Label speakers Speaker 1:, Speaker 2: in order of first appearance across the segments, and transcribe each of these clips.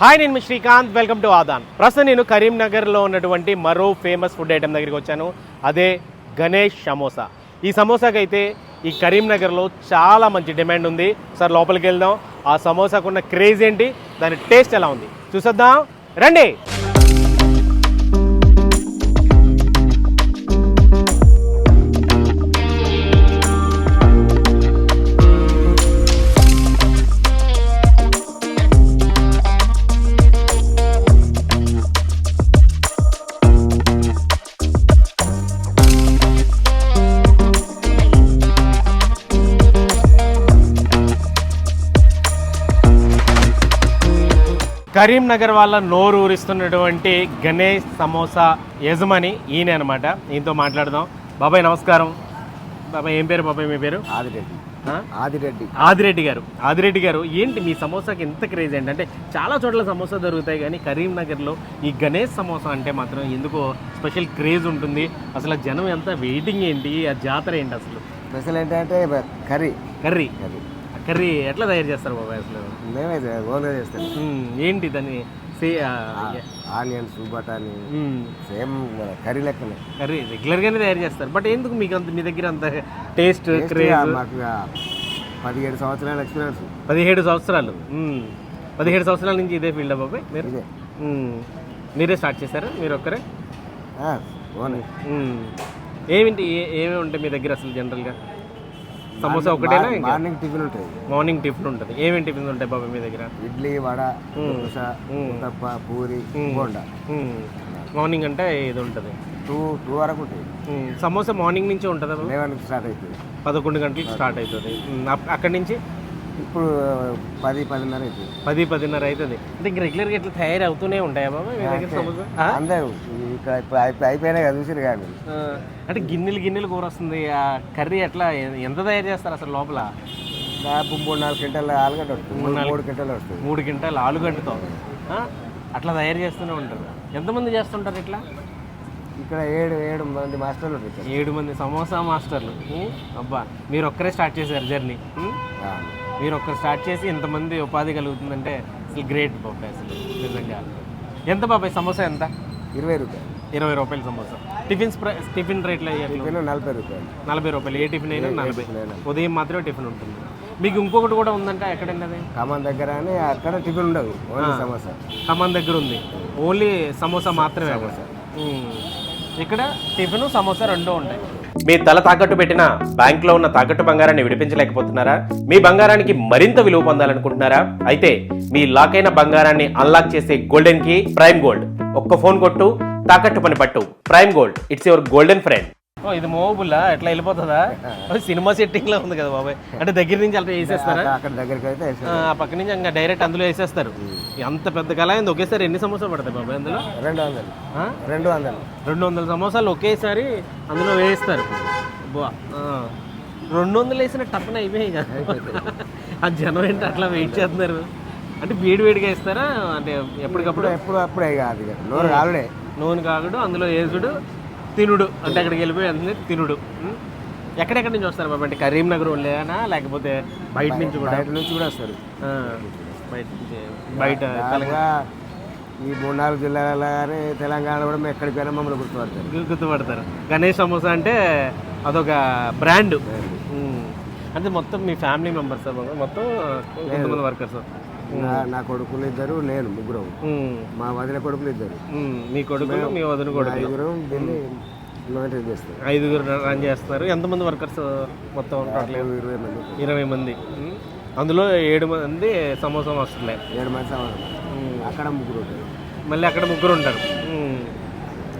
Speaker 1: Hi నేను మీ Srikanth. Welcome to ఆదాన్ ప్రస్తుతం నేను కరీంనగర్లో ఉన్నటువంటి మరో ఫేమస్ ఫుడ్ ఐటమ్ దగ్గరికి వచ్చాను. అదే గణేష్ సమోసా. ఈ సమోసాకి అయితే ఈ కరీంనగర్లో చాలా మంచి డిమాండ్ ఉంది. సార్ లోపలికి వెళ్దాం. ఆ సమోసాకు ఉన్న క్రేజ్ ఏంటి? దాని టేస్ట్ ఎలా ఉంది? చూసొద్దాం. రండి. కరీంనగర్ వాళ్ళ నోరు ఊరిస్తున్నటువంటి గణేష్ సమోసా యజమాని ఈయన అనమాట ఈయనతో మాట్లాడదాం. బాబాయ్ నమస్కారం. బాబాయ్ ఏం పేరు? బాబాయ్ మీ పేరు?
Speaker 2: ఆదిరెడ్డి? ఆదిరెడ్డి.
Speaker 1: ఆదిరెడ్డి గారు. ఆదిరెడ్డి గారు ఏంటి మీ సమోసాకి ఎంత క్రేజ్ ఏంటి? అంటే చాలా చోట్ల సమోసా దొరుకుతాయి కానీ కరీంనగర్లో ఈ గణేష్ సమోసా అంటే మాత్రం ఎందుకో స్పెషల్ క్రేజ్ ఉంటుంది. అసలు జనం ఎంత వెయిటింగ్ ఏంటి? ఆ జాతర ఏంటి అసలు?
Speaker 2: స్పెషల్ ఏంటంటే కర్రీ.
Speaker 1: కర్రీ.
Speaker 2: కర్రీ.
Speaker 1: కర్రీ ఎట్లా తయారు చేస్తారు బాబాయ్ అసలు?
Speaker 2: మేమే చే- ఓన్గా చేస్తాం.
Speaker 1: ఏంటి దాన్ని?
Speaker 2: ఆనియన్స్ బటానీ సేమ్ మన కర్రీ లెక్కనే.
Speaker 1: కర్రీ రెగ్యులర్గానే తయారు చేస్తారు. బట్ ఎందుకు మీకు అంత మీ దగ్గర అంత టేస్ట్ క్రేజ్?
Speaker 2: మాకు పదిహేడు సంవత్సరాల ఎక్స్పీరియన్స్.
Speaker 1: పదిహేడు సంవత్సరాలు. పదిహేడు సంవత్సరాల నుంచి ఇదే ఫీల్డ్ బాబాయ్ మీరు. మీరే స్టార్ట్ చేశారా? మీరు ఒక్కరే. ఏమిటి ఏమేమి ఉంటాయి మీ దగ్గర అసలు జనరల్గా సమోసా ఒకటేనా ఇంకా?
Speaker 2: మార్నింగ్ టిఫిన్ ఉంటుంది.
Speaker 1: మార్నింగ్ టిఫిన్ ఉంటుంది. ఏమేమి టిఫిన్స్ ఉంటాయి బాబాయ్ మీ దగ్గర?
Speaker 2: ఇడ్లీ వడ దోశ ఉత్తప్ప పూరి బోండా.
Speaker 1: మార్నింగ్ అంటే ఇది ఉంటుంది.
Speaker 2: టూ టూ వరకు ఉంటుంది.
Speaker 1: సమోసా మార్నింగ్ నుంచి ఉంటుందా బాబాయ్?
Speaker 2: లెవెన్ స్టార్ట్ అవుతుంది.
Speaker 1: పదకొండు గంటలకు స్టార్ట్ అవుతుంది. అక్కడి నుంచి?
Speaker 2: ఇప్పుడు పది పదిన్నర అవుతుంది
Speaker 1: పది పదిన్నర అవుతుంది అంటే ఇంక రెగ్యులర్గా ఇట్లా తయారు అవుతూనే ఉంటాయా బాబా మీ దగ్గర సమోసా ఆ?
Speaker 2: అందరూ ఇక్కడ ఇప్పుడు అయిపో- అయిపోయినాయి కదా చూసిరు కానీ.
Speaker 1: ఆ, అంటే గిన్నెలు గిన్నెలు కూర వస్తుంది. ఆ కర్రీ ఎట్లా ఎ- ఎంత తయారు చేస్తారు అసలు లోపల?
Speaker 2: దాదాపు మూడు నాలుగు క్వింటాల ఆలుగడ్డ వస్తుంది. మూడు మూడు క్వింటాలు వస్తుంది.
Speaker 1: మూడు క్వింటాలు ఆలుగడ్డతో. ఆ? అట్లా తయారు చేస్తూనే ఉంటారు. ఎంతమంది చేస్తుంటారు ఇట్లా?
Speaker 2: ఇక్కడ ఏడు ఏడు మంది మాస్టర్లు ఉంటారు.
Speaker 1: ఏడు మంది సమోసా మాస్టర్లు. ఉం? అబ్బా మీరు ఒక్కరే స్టార్ట్ చేశారు జర్నీ. ఉం?
Speaker 2: ఆ.
Speaker 1: మీరు ఒక్కరు స్టార్ట్ చేసి ఇంతమంది ఉపాధి కలుగుతుందంటే అసలు గ్రేట్ బాబాయ్ అసలు నిజంగా. ఎంత బాబాయ్ సమోసా ఎంత?
Speaker 2: ఇరవై రూపాయలు.
Speaker 1: ఇరవై రూపాయల సమోసా. టిఫిన్స్ టిఫిన్ రేట్లు
Speaker 2: టిఫిన్ నలభై రూపాయలు.
Speaker 1: నలభై రూపాయలు. ఏ టిఫిన్ అయినా నలభై. ఉదయం మాత్రమే టిఫిన్ ఉంటుంది. మీకు ఇంకొకటి కూడా ఉందంటే ఎక్కడండి అది?
Speaker 2: ఖమ్మం దగ్గర అని అక్కడ టిఫిన్ ఉండదు ఓన్లీ సమోసా.
Speaker 1: ఖమ్మం దగ్గర ఉంది. ఓన్లీ సమోసా మాత్రమే. ఇక్కడ టిఫిన్ సమోసా రెండూ ఉంటాయి. మీ తల తాకట్టు పెట్టిన బ్యాంక్లో ఉన్న తాకట్టు బంగారాన్ని విడిపించలేకపోతున్నారా? మీ బంగారానికి మరింత విలువ పొందాలనుకుంటున్నారా? అయితే మీ లాక్ అయిన బంగారాన్ని అన్లాక్ చేసే గోల్డెన్కి ప్రైమ్ గోల్డ్ ఒక్క ఫోన్ కొట్టు తాకట్టు పని పట్టు. Prime Gold it's your golden friend ఓ ఇది మోబుల్లా ఎట్లా వెళ్ళిపోతుందా? సినిమా సెట్టింగ్లో ఉంది కదా బాబాయ్. అంటే దగ్గర నుంచి అలా వేసేస్తారా?
Speaker 2: అక్కడ- దగ్గరికి అయితే
Speaker 1: ఆ పక్క నుంచి ఇంకా డైరెక్ట్ అందులో వేసేస్తారు. ఎంత పెద్ద కళ అయింది? ఒకేసారి ఎన్ని సమోసాలు పడతాయి బాబాయ్ అందులో?
Speaker 2: రెండు వందలు? రెండు వందలు.
Speaker 1: రెండు వందల సమోసాలు ఒకేసారి అందులో వేస్తారు. రెండు వందలు వేసిన టప్పన అయిపోయాయి కదా. ఆ జనం ఏంటి అట్లా వెయిట్ చేస్తున్నారు? అంటే వేడి వేడిగా ఇస్తారా అంటే ఎప్పటికప్పుడు?
Speaker 2: ఎప్పుడు అప్పుడే కాదు నోరు కాలుడే
Speaker 1: నూనె కాగుడు అందులో వేసుడు. తినుడు. అంటే అక్కడికి వెళ్ళిపోయి అందులో తినుడు? ఎక్కడెక్కడి నుంచి వస్తారు బాబా? అంటే కరీంనగర్ వాళ్ళేనా లేకపోతే బయట నుంచి కూడా?
Speaker 2: బయట నుంచి కూడా వస్తారు.
Speaker 1: బయట నుంచి. బయట
Speaker 2: అలాగా ఈ మూడు నాలుగు జిల్లాల కానీ తెలంగాణ కూడా మేము ఎక్కడికి పోయినా మమ్మల్ని గుర్తుపడతారు.
Speaker 1: గుర్తుపడతారు. గణేష్ సమోసా అంటే అదొక బ్రాండ్. అంటే మొత్తం మీ ఫ్యామిలీ మెంబర్స్ మొత్తం కొంతమంది వర్కర్స్
Speaker 2: నా నా కొడుకులు ఇద్దరు నేను ముగ్గురు. మా వదిన కొడుకులు ఇద్దరు.
Speaker 1: మీ కొడుకులు మీ వదిన కొడుకు
Speaker 2: ఐదుగురు
Speaker 1: రన్ చేస్తున్నారు. ఎంతమంది వర్కర్స్ మొత్తం టోటల్
Speaker 2: ఇరవై మంది.
Speaker 1: ఇరవై మంది. ఉమ్. అందులో ఏడు మంది సమోసా మాస్టర్లే
Speaker 2: ఏడు మంది. అక్కడ ముగ్గురు
Speaker 1: మళ్ళీ అక్కడ ముగ్గురు ఉంటారు.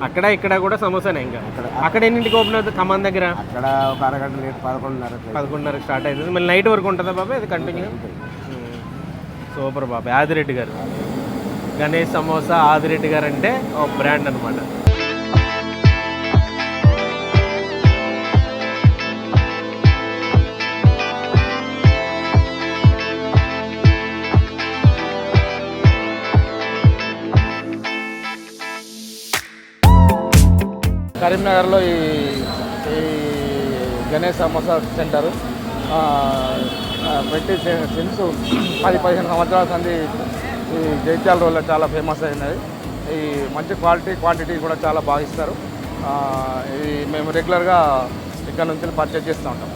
Speaker 1: అక్కడ ఇక్కడ కూడా సమోసానే ఇంకా. అక్కడ. ఎన్నింటికి ఓపెన్ అవుతుంది? ఖమ్మం దగ్గర?
Speaker 2: అక్కడ ఒక అరగంట లేట్ పదకొండున్నర అట్లా
Speaker 1: పదకొండున్నరకు స్టార్ట్ అవుతుంది. మళ్ళీ నైట్ వరకు ఉంటుందా బాబాయ్ అది కంటిన్యూ సూపర్ బాబాయ్ ఆదిరెడ్డి గారు. గణేష్ సమోసా ఆదిరెడ్డి గారు అంటే ఒక బ్రాండ్ అనమాట
Speaker 3: కరీంనగర్లో ఈ ఈ గణేష్ సమోసా సెంటర్ పెట్టి సిన్స్ పది పదిహేను సంవత్సరాల సంది ఈ జైత్యాల రోడ్లో చాలా ఫేమస్ అయినది. ఈ మంచి క్వాలిటీ క్వాంటిటీ కూడా చాలా బాగా ఇస్తారు. ఇది మేము రెగ్యులర్గా ఇక్కడ నుంచి పర్చేజ్ చేస్తూ ఉంటాం.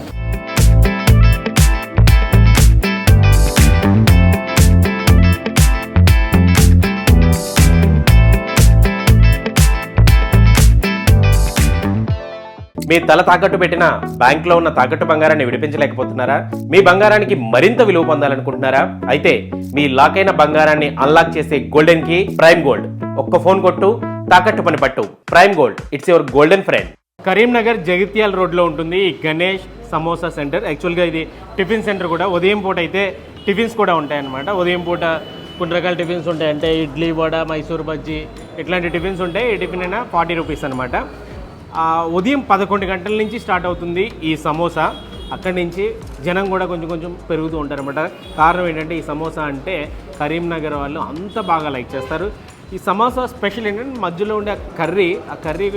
Speaker 1: మీ తల తాకట్టు పెట్టిన బ్యాంక్లో ఉన్న తాకట్టు బంగారాన్ని విడిపించలేకపోతున్నారా? మీ బంగారానికి మరింత విలువ పొందాలనుకుంటున్నారా? అయితే మీ లాక్ అయిన బంగారాన్ని అన్లాక్ చేసే గోల్డెన్కి ప్రైమ్ గోల్డ్ ఒక్క ఫోన్ కొట్టు తాకట్టు పని పట్టు. Prime Gold it's your golden friend Karimnagar Jagtial రోడ్లో ఉంటుంది ఈ గణేష్ సమోసా సెంటర్. యాక్చువల్గా ఇది టిఫిన్ సెంటర్ కూడా. ఉదయం పూట అయితే టిఫిన్స్ కూడా ఉంటాయన్నమాట. ఉదయం పూట కొన్ని రకాల టిఫిన్స్ ఉంటాయి. అంటే ఇడ్లీ వడ మైసూర్ బజ్జీ ఇట్లాంటి టిఫిన్స్ ఉంటాయి. ఈ టిఫిన్ అయినా ఫార్టీ రూపీస్ అనమాట ఉదయం పదకొండు గంటల నుంచి స్టార్ట్ అవుతుంది ఈ సమోసా. అక్కడి నుంచి జనం కూడా కొంచెం కొంచెం పెరుగుతూ ఉంటారనమాట కారణం ఏంటంటే ఈ సమోసా అంటే కరీంనగర్ వాళ్ళు అంత బాగా లైక్ చేస్తారు. ఈ సమోసా స్పెషల్ ఏంటంటే మధ్యలో ఉండే ఆ కర్రీ ఆ కర్రీ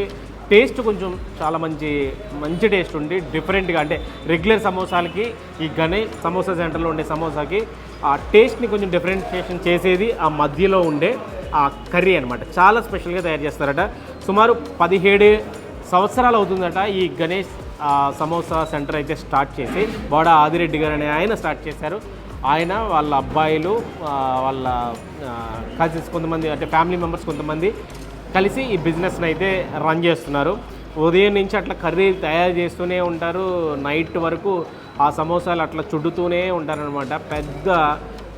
Speaker 1: టేస్ట్ కొంచెం చాలా మంచి మంచి టేస్ట్ ఉంది. డిఫరెంట్గా అంటే రెగ్యులర్ సమోసాలకి ఈ గణేష్ సమోసా సెంటర్లో ఉండే సమోసాకి ఆ టేస్ట్ని కొంచెం డిఫరెన్షియేషన్ చేసేది ఆ మధ్యలో ఉండే ఆ కర్రీ అనమాట చాలా స్పెషల్గా తయారు చేస్తారట. సుమారు పదిహేడు సంవత్సరాలు అవుతుందట ఈ గణేష్ సమోసా సెంటర్ అయితే స్టార్ట్ చేసి బోడా ఆదిరెడ్డి గారు అనే ఆయన స్టార్ట్ చేశారు. ఆయన వాళ్ళ అబ్బాయిలు వాళ్ళ కజిన్స్ కొంతమంది అంటే ఫ్యామిలీ మెంబర్స్ కొంతమంది కలిసి ఈ బిజినెస్ని అయితే రన్ చేస్తున్నారు. ఉదయం నుంచి అట్లా కర్రీ తయారు చేస్తూనే ఉంటారు. నైట్ వరకు ఆ సమోసాలు అట్లా చుడుతూనే ఉంటారనమాట పెద్ద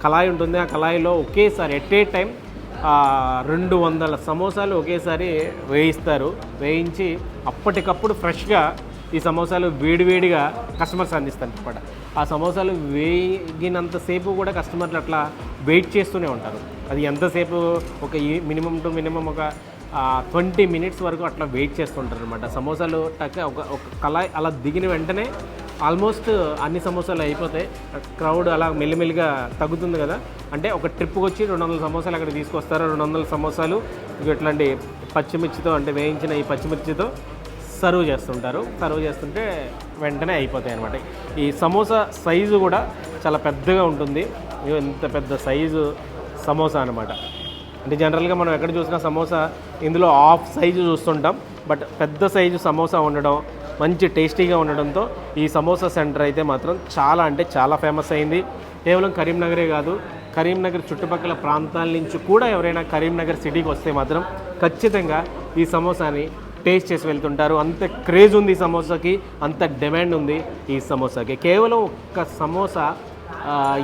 Speaker 1: కళాయి ఉంటుంది. ఆ కళాయిలో ఒకేసారి ఎట్ ఏ టైం రెండు వందల సమోసాలు ఒకేసారి వేయిస్తారు. వేయించి అప్పటికప్పుడు ఫ్రెష్గా ఈ సమోసాలు వేడివేడిగా కస్టమర్స్ అందిస్తారు అనమాట ఆ సమోసాలు వేగినంతసేపు కూడా కస్టమర్లు అట్లా వెయిట్ చేస్తూనే ఉంటారు. అది ఎంతసేపు ఒక మినిమం టు మినిమం ఒక ట్వంటీ మినిట్స్ వరకు అట్లా వెయిట్ చేస్తుంటారు అనమాట సమోసాలు టక్ ఒక ఒక కళాయి అలా దిగిన వెంటనే ఆల్మోస్ట్ అన్ని సమోసాలు అయిపోతాయి. క్రౌడ్ అలా మెల్లిమెల్లిగా తగ్గుతుంది కదా. అంటే ఒక ట్రిప్కి వచ్చి రెండు వందల సమోసాలు అక్కడ తీసుకొస్తారు? రెండు వందల సమోసాలు ఇట్లాంటి పచ్చిమిర్చితో అంటే వేయించిన ఈ పచ్చిమిర్చితో సర్వ్ చేస్తుంటారు. సర్వ్ చేస్తుంటే వెంటనే అయిపోతాయి అనమాట ఈ సమోసా సైజు కూడా చాలా పెద్దగా ఉంటుంది. ఇగో ఇంత పెద్ద సైజు సమోసా అనమాట అంటే జనరల్గా మనం ఎక్కడ చూసినా సమోసా ఇందులో హాఫ్ సైజు చూస్తుంటాం. బట్ పెద్ద సైజు సమోసా ఉండడం మంచి టేస్టీగా ఉండడంతో ఈ సమోసా సెంటర్ అయితే మాత్రం చాలా అంటే చాలా ఫేమస్ అయింది. కేవలం కరీంనగరే కాదు కరీంనగర్ చుట్టుపక్కల ప్రాంతాల నుంచి కూడా ఎవరైనా కరీంనగర్ సిటీకి వస్తే మాత్రం ఖచ్చితంగా ఈ సమోసాని టేస్ట్ చేసి వెళ్తుంటారు. అంత క్రేజ్ ఉంది ఈ సమోసాకి అంత డిమాండ్ ఉంది ఈ సమోసాకి. కేవలం ఒక్క సమోసా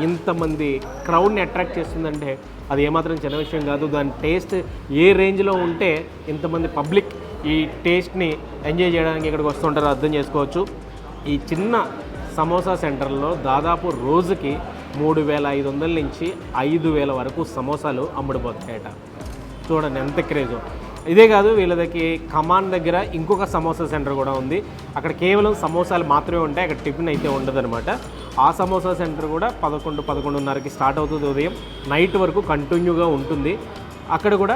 Speaker 1: ఇంతమంది క్రౌడ్ని అట్రాక్ట్ చేస్తుందంటే అది ఏమాత్రం చిన్న విషయం కాదు. దాని టేస్ట్ ఏ రేంజ్లో ఉంటే ఇంతమంది పబ్లిక్ ఈ టేస్ట్ని ఎంజాయ్ చేయడానికి ఇక్కడికి వస్తుంటారో అర్థం చేసుకోవచ్చు. ఈ చిన్న సమోసా సెంటర్లో దాదాపు రోజుకి మూడు వేల ఐదు వందల నుంచి ఐదు వేల వరకు సమోసాలు అమ్ముడుపోతాయట. చూడండి ఎంత క్రేజో. ఇదే కాదు వీళ్ళ దగ్గర కమాన్ దగ్గర ఇంకొక సమోసా సెంటర్ కూడా ఉంది. అక్కడ కేవలం సమోసాలు మాత్రమే ఉంటాయి అక్కడ టిఫిన్ అయితే ఉండదన్నమాట. ఆ సమోసా సెంటర్ కూడా పదకొండు పదకొండున్నరకి స్టార్ట్ అవుతుంది ఉదయం. నైట్ వరకు కంటిన్యూగా ఉంటుంది. అక్కడ కూడా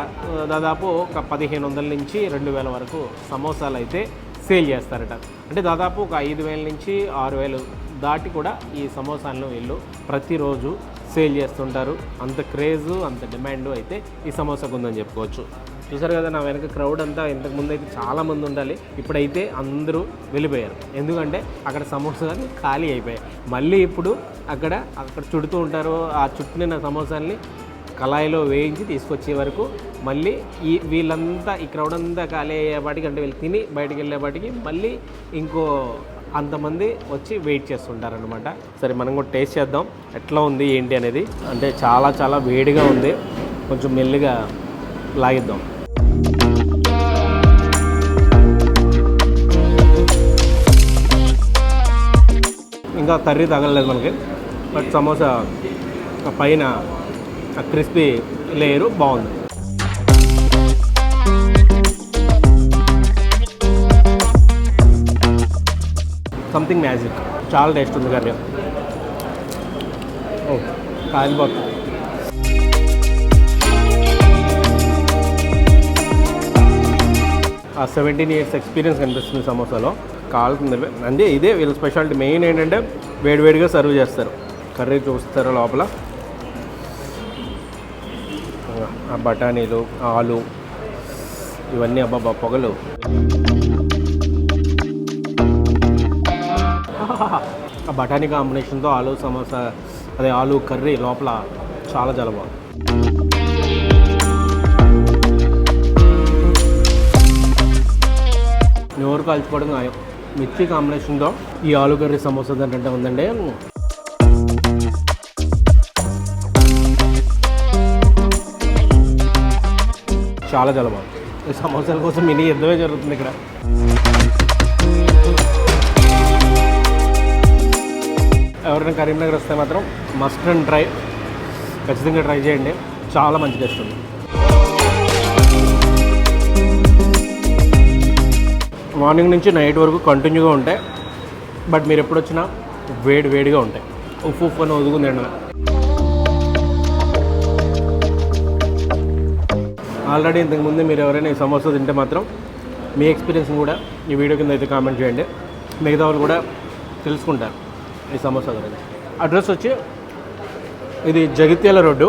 Speaker 1: దాదాపు ఒక పదిహేను వందల నుంచి రెండు వేల వరకు సమోసాలు అయితే సేల్ చేస్తారట. అంటే దాదాపు ఒక ఐదు వేల నుంచి ఆరు వేలు దాటి కూడా ఈ సమోసాలను వీళ్ళు ప్రతిరోజు సేల్ చేస్తుంటారు. అంత క్రేజు అంత డిమాండ్ అయితే ఈ సమోసాకు ఉందని చెప్పుకోవచ్చు. చూసారు కదా నా వెనక క్రౌడ్ అంతా ఇంతకు ముందు అయితే చాలామంది ఉండాలి. ఇప్పుడైతే అందరూ వెళ్ళిపోయారు. ఎందుకంటే అక్కడ సమోసాలు ఖాళీ అయిపోయాయి. మళ్ళీ ఇప్పుడు అక్కడ అక్కడ చుడుతూ ఉంటారు ఆ చుట్టిన సమోసాల్ని కళాయిలో వేయించి తీసుకొచ్చే వరకు మళ్ళీ ఈ వీళ్ళంతా ఈ క్రౌడ్ అంతా ఖాళీ అయ్యేపాటికి అంటే వీళ్ళు తిని బయటికి వెళ్ళేపాటికి మళ్ళీ ఇంకో అంతమంది వచ్చి వెయిట్ చేస్తుంటారనమాట సరే మనం కూడా టేస్ట్ చేద్దాం. ఎట్లా ఉంది ఏంటి అనేది. అంటే చాలా చాలా వేడిగా ఉంది. కొంచెం మెల్లిగా లాగిద్దాం. ఇంకా తర్రీ తగలలేదు మనకి. బట్ సమోసా పైన క్రిస్పీ లేయరు బాగుంది. Something magic. చాలా టేస్ట్ ఉంది కర్రీ. ఓ కాలిపోతుంది ఆ సెవెంటీన్ ఇయర్స్ ఎక్స్పీరియన్స్ కనిపిస్తుంది సమోసాలో. కాలుతుంది అంటే ఇదే వీళ్ళ స్పెషాలిటీ మెయిన్ ఏంటంటే వేడివేడిగా సర్వ్ చేస్తారు. కర్రీ చూస్తారు లోపల. ఆ బఠానీలు ఆలు ఇవన్నీ అబ్బాబా పొగలు. ఆ బఠానీ కాంబినేషన్తో ఆలు సమోసా అదే ఆలు కర్రీ లోపల చాలా చాలా బాగుంది. నోరు కాల్చుకోవడం మిర్చి కాంబినేషన్తో ఈ ఆలు కర్రీ సమోసా ఏంటంటే ఉందండి. చాలా చాలా బాగుంది. సమోసాల కోసం మినీ యుద్ధమే జరుగుతుంది ఇక్కడ. ఎవరైనా కరీంనగర్ వస్తే మాత్రం మస్ట్ అండ్ ట్రై ఖచ్చితంగా ట్రై చేయండి. చాలా మంచి టేస్ట్ ఉంది. మార్నింగ్ నుంచి నైట్ వరకు కంటిన్యూగా ఉంటాయి. బట్ మీరు ఎప్పుడు వచ్చినా వేడి వేడిగా ఉంటాయి. ఉప్పు ఉప్పు అని ఒదుగుంది ఆల్రెడీ ఇంతకుముందు మీరు ఎవరైనా ఈ సమోసా తింటే మాత్రం మీ ఎక్స్పీరియన్స్ కూడా ఈ వీడియో కింద అయితే కామెంట్ చేయండి. మిగతా వాళ్ళు కూడా తెలుసుకుంటారు ఈ సమోసా గురించి. అడ్రస్ వచ్చి ఇది Jagtial road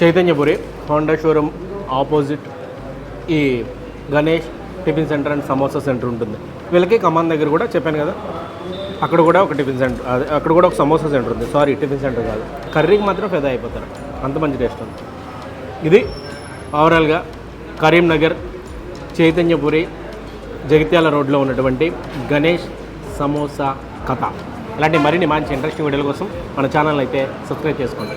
Speaker 1: Chaitanyapuri Honda showroom opposite ఈ Ganesh tiffin centre and samosa centre ఉంటుంది. వీళ్ళకి కమాన్ దగ్గర కూడా చెప్పాను కదా అక్కడ కూడా ఒక టిఫిన్ సెంటర్ అక్కడ కూడా ఒక సమోసా సెంటర్ ఉంది. సారీ టిఫిన్ సెంటర్ కాదు. కర్రీకి మాత్రం ఫెదా అయిపోతారు. అంత మంచి టేస్ట్ ఉంది. ఇది ఓవరాల్గా కరీంనగర్ చైతన్యపురి జగిత్యాల రోడ్లో ఉన్నటువంటి గణేష్ సమోసా కథ. ఇలాంటి మరిన్ని మంచి ఇంట్రెస్టింగ్ వీడియోల కోసం మన ఛానల్ అయితే సబ్స్క్రైబ్ చేసుకోండి.